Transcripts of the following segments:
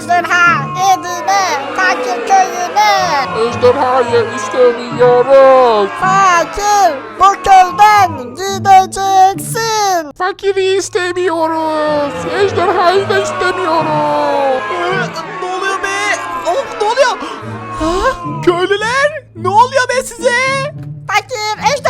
ejderha evine, fakir köyüne. Ejderhayı istemiyoruz. Fakir bu köyden gideceksin. Fakiri istemiyoruz. Ejderhayı da istemiyoruz. Ee, ne oluyor be? Of ne oluyor? Ha? Köylüler? Ne oluyor be size? Fakir ejderhanı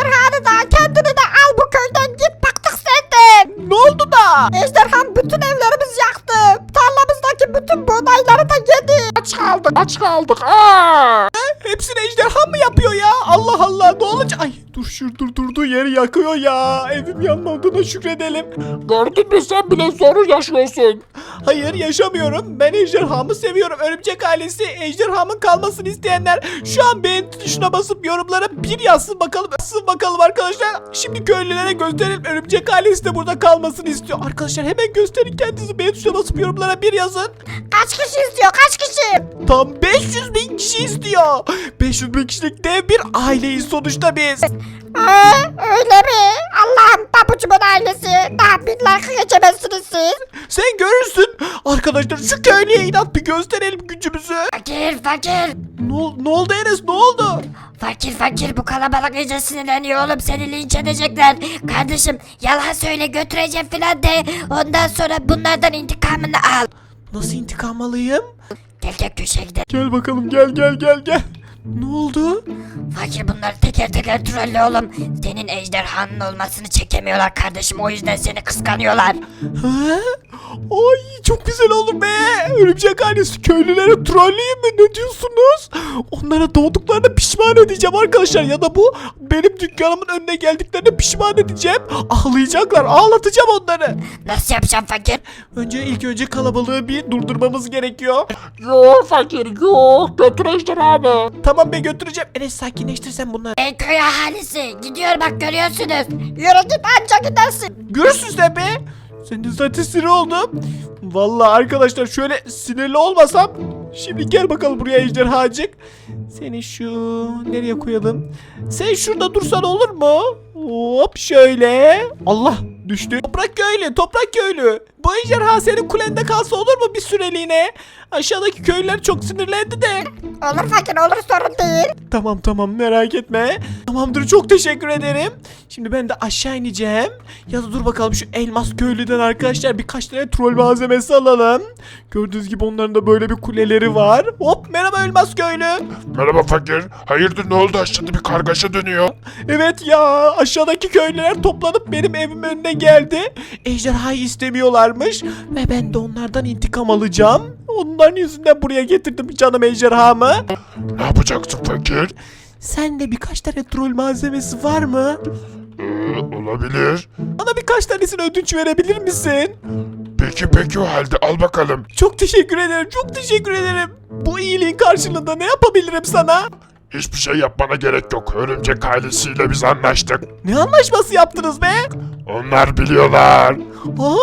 Aç kaldık. Aa! Hepsini ejderha mı yapıyor ya? Allah Allah ne olacak? Ay dur şur dur durduğu yeri yakıyor ya. Evim yanmadığına şükredelim. Gördün mü sen bile sorun yaşıyorsun. Hayır yaşamıyorum. Ben ejderhamı seviyorum. Örümcek ailesi ejderhamın kalmasını isteyenler şu an beğen tuşuna basıp yorumlara bir yazsın bakalım. Yazsın bakalım arkadaşlar. Şimdi köylülere gösterelim. Örümcek ailesi de burada kalmasını istiyor. Arkadaşlar hemen gösterin kendinizi. Beğen tuşuna basıp yorumlara bir yazın. Kaç kişi istiyor kaç kişi? Tam 500 bin kişi istiyor. 500 bin kişilik dev bir aileyiz sonuçta biz. Ee, öyle mi? Allah'ım pabucumun ailesi. Daha bin like geçemezsiniz siz. Sen görürsün. Arkadaşlar şu köylüye inat bir gösterelim gücümüzü. Fakir fakir. Ne, ol- ne oldu Enes ne oldu? Fakir fakir bu kalabalık iyice sinirleniyor oğlum seni linç edecekler. Kardeşim yalan söyle götüreceğim filan de ondan sonra bunlardan intikamını al. Nasıl intikam alayım? Gel gel köşeye gidelim. Gel bakalım gel gel gel gel. Ne oldu? Fakir bunları teker teker trolle oğlum. Senin ejderhanın olmasını çekemiyorlar kardeşim o yüzden seni kıskanıyorlar. Ha? Ay çok güzel olur be. Örümcek ailesi köylülere trolleyeyim mi? Ne diyorsunuz? Onlara doğduklarına pişman edeceğim arkadaşlar. Ya da bu benim dükkanımın önüne geldiklerine pişman edeceğim. Ağlayacaklar. Ağlatacağım onları. Nasıl yapacağım fakir? Önce ilk önce kalabalığı bir durdurmamız gerekiyor. Yok fakir yok. Götür ejderhamı. Tamam ben götüreceğim. Enes sakinleştir sen bunları. Ey köy ahalisi gidiyor bak görüyorsunuz. Yürü git anca gidersin. Görürsün sen be. Sen de zaten sinir oldum. Vallahi arkadaşlar şöyle sinirli olmasam. Şimdi gel bakalım buraya ejderhacık. Seni şu nereye koyalım? Sen şurada dursan olur mu? Hop şöyle. Allah düştü. Toprak köylü, toprak köylü. Bu ejderha senin kulende kalsa olur mu bir süreliğine? Aşağıdaki köylüler çok sinirlendi de. Olur fakir olur sorun değil. Tamam tamam merak etme. Tamamdır çok teşekkür ederim. Şimdi ben de aşağı ineceğim. Ya da dur bakalım şu elmas köylüden arkadaşlar birkaç tane troll malzemesi alalım. Gördüğünüz gibi onların da böyle bir kuleleri var. Hop merhaba elmas köylü. Merhaba fakir. Hayırdır ne oldu aşağıda bir kargaşa dönüyor. Evet ya aşağıdaki köylüler toplanıp benim evim önüne geldi. Ejderhayı istemiyorlarmış ve ben de onlardan intikam alacağım. Onların yüzünden buraya getirdim canım ejderhamı. Ne yapacaksın fakir? Sende birkaç tane troll malzemesi var mı? Ee, olabilir. Bana birkaç tanesini ödünç verebilir misin? Peki peki o halde al bakalım. Çok teşekkür ederim, çok teşekkür ederim. Bu iyiliğin karşılığında ne yapabilirim sana? Hiçbir şey yapmana gerek yok. Örümcek ailesiyle biz anlaştık. Ne anlaşması yaptınız be? Onlar biliyorlar. Aa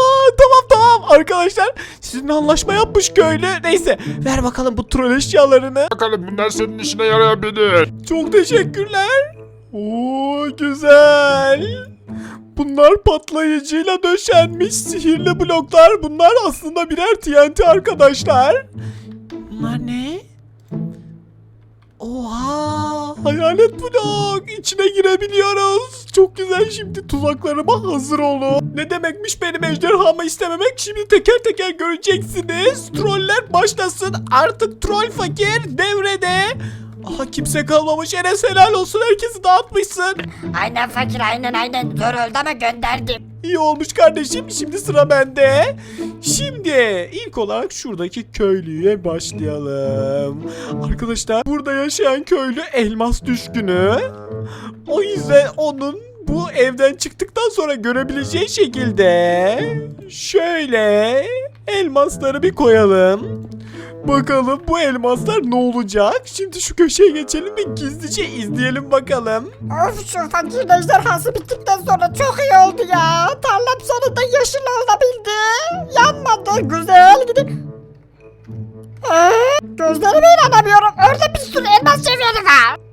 arkadaşlar. Sizinle anlaşma yapmış köylü. Neyse ver bakalım bu troll eşyalarını. Bakalım bunlar senin işine yarayabilir. Çok teşekkürler. Oo güzel. Bunlar patlayıcıyla döşenmiş sihirli bloklar. Bunlar aslında birer TNT arkadaşlar. Bunlar ne? Oha! Hayalet blok! İçine girebiliyoruz. Çok güzel şimdi tuzaklarıma hazır olun. Ne demekmiş benim ejderhamı istememek? Şimdi teker teker göreceksiniz. Troller başlasın. Artık troll fakir devrede. Aha kimse kalmamış. Enes helal olsun. Herkesi dağıtmışsın. Aynen fakir aynen aynen zor oldu ama gönderdim. İyi olmuş kardeşim. Şimdi sıra bende. Şimdi ilk olarak şuradaki köylüye başlayalım. Arkadaşlar burada yaşayan köylü elmas düşkünü. O yüzden onun bu evden çıktıktan sonra görebileceği şekilde şöyle elmasları bir koyalım. Bakalım bu elmaslar ne olacak? Şimdi şu köşeye geçelim ve gizlice izleyelim bakalım. Of şu fakir ejderhası bittikten sonra çok iyi oldu ya. Tarlam sonunda yeşil olabildi. Yanmadı güzel gidin. Ee, gözlerime inanamıyorum. Orada bir sürü elmas çeviri var.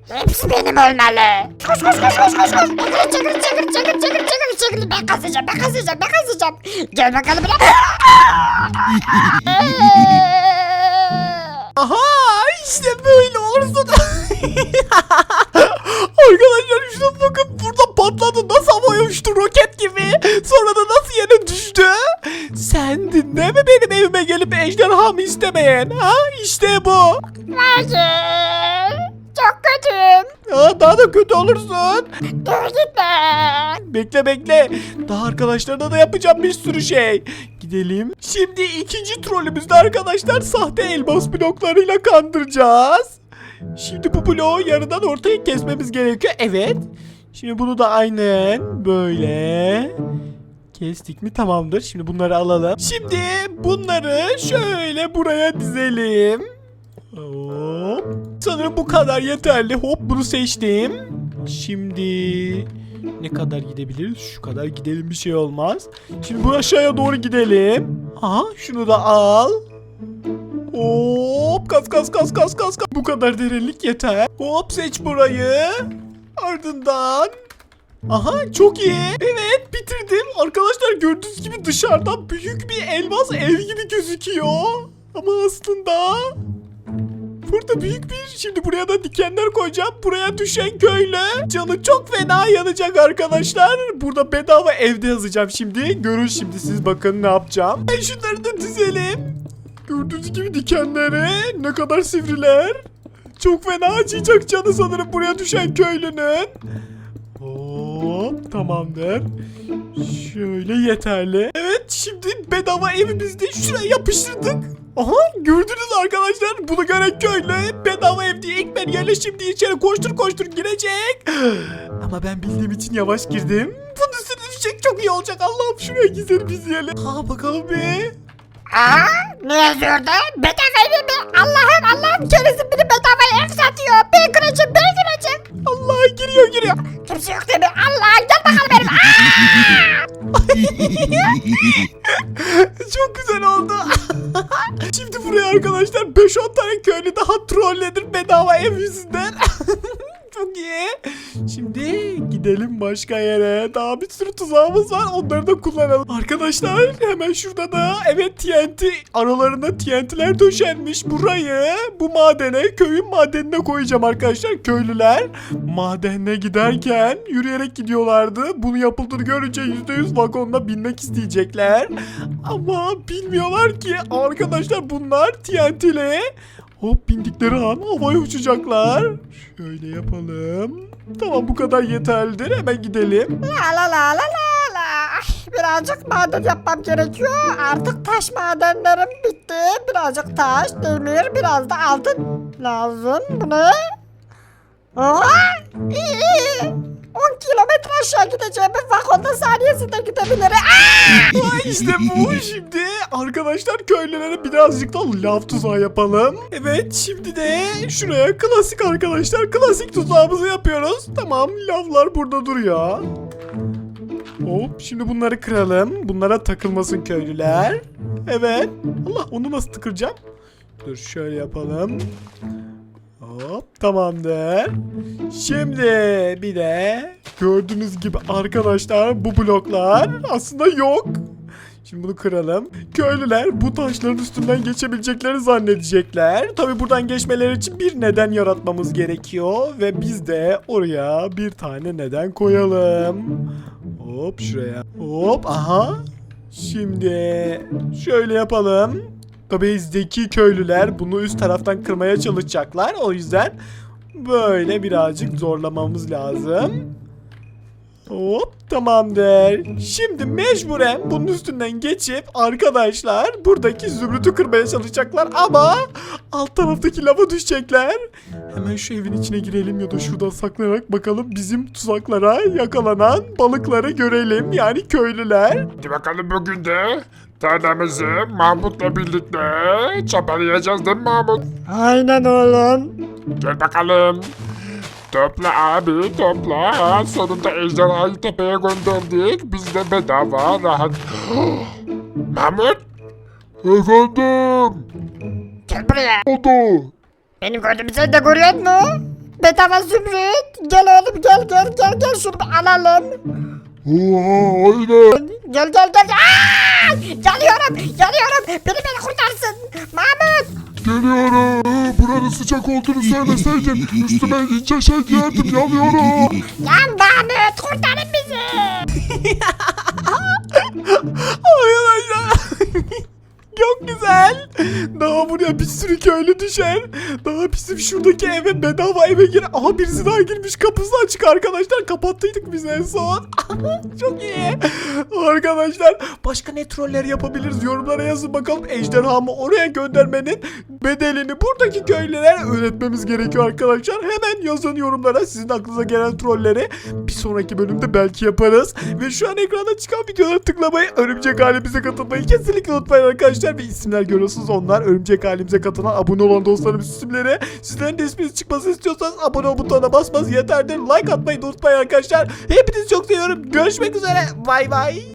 Hepsi benim olmalı. Koş koş koş koş koş koş. Çekil çekil çekil çekil çekil çekil çekil. Ben kazıyacağım ben kazıyacağım ben kazıyacağım. Gel bakalım buraya. Aha işte böyle olursun. Arkadaşlar şuna bakın burada patladı nasıl havaya uçtu roket gibi. Sonra da nasıl yere düştü? Sen dinle mi benim evime gelip ejderhamı istemeyen? Ha işte bu. Hayır. Kötüyüm. Ha, daha da kötü olursun. Dur gitme. Bekle bekle. Daha arkadaşlarına da yapacağım bir sürü şey. Gidelim. Şimdi ikinci trolümüzde arkadaşlar sahte elmas bloklarıyla kandıracağız. Şimdi bu bloğu yarıdan ortaya kesmemiz gerekiyor. Evet. Şimdi bunu da aynen böyle kestik mi tamamdır. Şimdi bunları alalım. Şimdi bunları şöyle buraya dizelim. Hop. Sanırım bu kadar yeterli. Hop bunu seçtim. Şimdi ne kadar gidebiliriz? Şu kadar gidelim bir şey olmaz. Şimdi bu aşağıya doğru gidelim. Aha şunu da al. Hop kas kas kas kas kas kas. Bu kadar derinlik yeter. Hop seç burayı. Ardından Aha çok iyi. Evet bitirdim. Arkadaşlar gördüğünüz gibi dışarıdan büyük bir elmas ev gibi gözüküyor. Ama aslında Burada büyük bir şimdi buraya da dikenler koyacağım. Buraya düşen köylü canı çok fena yanacak arkadaşlar. Burada bedava evde yazacağım şimdi. Görün şimdi siz bakın ne yapacağım. Ben şunları da dizelim. Gördüğünüz gibi dikenleri ne kadar sivriler. Çok fena acıyacak canı sanırım buraya düşen köylünün. Hop tamamdır. Şöyle yeterli. Evet şimdi bedava evimizde şuraya yapıştırdık. Aha gördünüz arkadaşlar bunu gören köylü bedava ev diye ben yerleşim diye içeri koştur koştur girecek. Ama ben bildiğim için yavaş girdim. Bunun üstüne düşecek çok iyi olacak Allah'ım şuraya güzel bir izleyelim. Ha bakalım bir. Aa, ne yazıyor orada? Bedava evi mi? Allah'ım Allah'ım keresin biri bedava ev satıyor. Kıracağım. Allah giriyor giriyor. Kimse yok mi? Allah gel bakalım benim. Çok güzel oldu. Şimdi buraya arkadaşlar 5-10 tane köylü daha trolledir bedava ev yüzünden. Çok iyi. Şimdi gidelim başka yere. Daha bir sürü tuzağımız var. Onları da kullanalım. Arkadaşlar hemen şurada da evet TNT aralarında TNT'ler döşenmiş. Burayı bu madene köyün madenine koyacağım arkadaşlar. Köylüler madenine giderken yürüyerek gidiyorlardı. Bunu yapıldığını görünce %100 vagonla binmek isteyecekler. Ama bilmiyorlar ki arkadaşlar bunlar TNT'le hop bindikleri an havaya uçacaklar. Şöyle yapalım. Tamam bu kadar yeterlidir. Hemen gidelim. La la la la la. Ay, Birazcık maden yapmam gerekiyor. Artık taş madenlerim bitti. Birazcık taş, demir, biraz da altın lazım. Bu ne? İyi. 10 kilometre aşağı gideceğim. Vagonda saniyesinde gidebilirim. Aa! İşte bu şimdi. Arkadaşlar köylülere birazcık da lav tuzağı yapalım. Evet şimdi de şuraya klasik arkadaşlar. Klasik tuzağımızı yapıyoruz. Tamam lavlar burada duruyor. Hop şimdi bunları kıralım. Bunlara takılmasın köylüler. Evet. Allah onu nasıl tıkıracağım? Dur şöyle yapalım. Hop tamamdır. Şimdi bir de gördüğünüz gibi arkadaşlar bu bloklar aslında yok. Şimdi bunu kıralım. Köylüler bu taşların üstünden geçebileceklerini zannedecekler. Tabi buradan geçmeleri için bir neden yaratmamız gerekiyor. Ve biz de oraya bir tane neden koyalım. Hop şuraya. Hop aha. Şimdi şöyle yapalım. Tabii zeki köylüler bunu üst taraftan kırmaya çalışacaklar. O yüzden böyle birazcık zorlamamız lazım. Hop tamamdır. Şimdi mecburen bunun üstünden geçip arkadaşlar buradaki zümrütü kırmaya çalışacaklar ama alt taraftaki lava düşecekler. Hemen şu evin içine girelim ya da şuradan saklanarak bakalım bizim tuzaklara yakalanan balıkları görelim. Yani köylüler. Hadi bakalım bugün de tanemizi Mahmut'la birlikte çapalayacağız değil mi Mahmut? Aynen oğlum. Gel bakalım. Topla abi topla. Sonunda ejderhayı tepeye gönderdik. Biz de bedava rahat. Mahmut? Efendim? Gel buraya. Oldu. Benim gördüğümü sen de görüyor musun? Bedava zümrüt. Gel oğlum gel gel gel gel şunu alalım. Oha aynen. Gel gel gel. Aa! Yanıyorum yanıyorum. Beni beni kurtarsın. Mahmut. Geliyorum. Buranın sıcak olduğunu söyleseydin üstüme ince şey giyerdim yanıyorum. Ya Mahmut kurtarın bizi. Arkadaşlar. Çok güzel. Daha buraya bir sürü köylü düşer. Daha bizim şuradaki eve bedava eve gir. Aha birisi daha girmiş kapısı açık arkadaşlar. Kapattıydık biz en son. Çok iyi. Arkadaşlar başka ne troller yapabiliriz yorumlara yazın bakalım. Ejderhamı oraya göndermenin bedelini buradaki köylülere öğretmemiz gerekiyor arkadaşlar. Hemen yazın yorumlara sizin aklınıza gelen trolleri. Bir sonraki bölümde belki yaparız. Ve şu an ekranda çıkan videolara tıklamayı, örümcek halimize katılmayı kesinlikle unutmayın arkadaşlar. Ve isimler görüyorsunuz onlar. Örümcek halimize katılan abone olan dostlarımız isimleri. Sizlerin de isminiz çıkmasını istiyorsanız abone ol butonuna basmanız yeterlidir. Like atmayı da unutmayın arkadaşlar. Hepinizi çok seviyorum. Görüşmek üzere. Bay bay.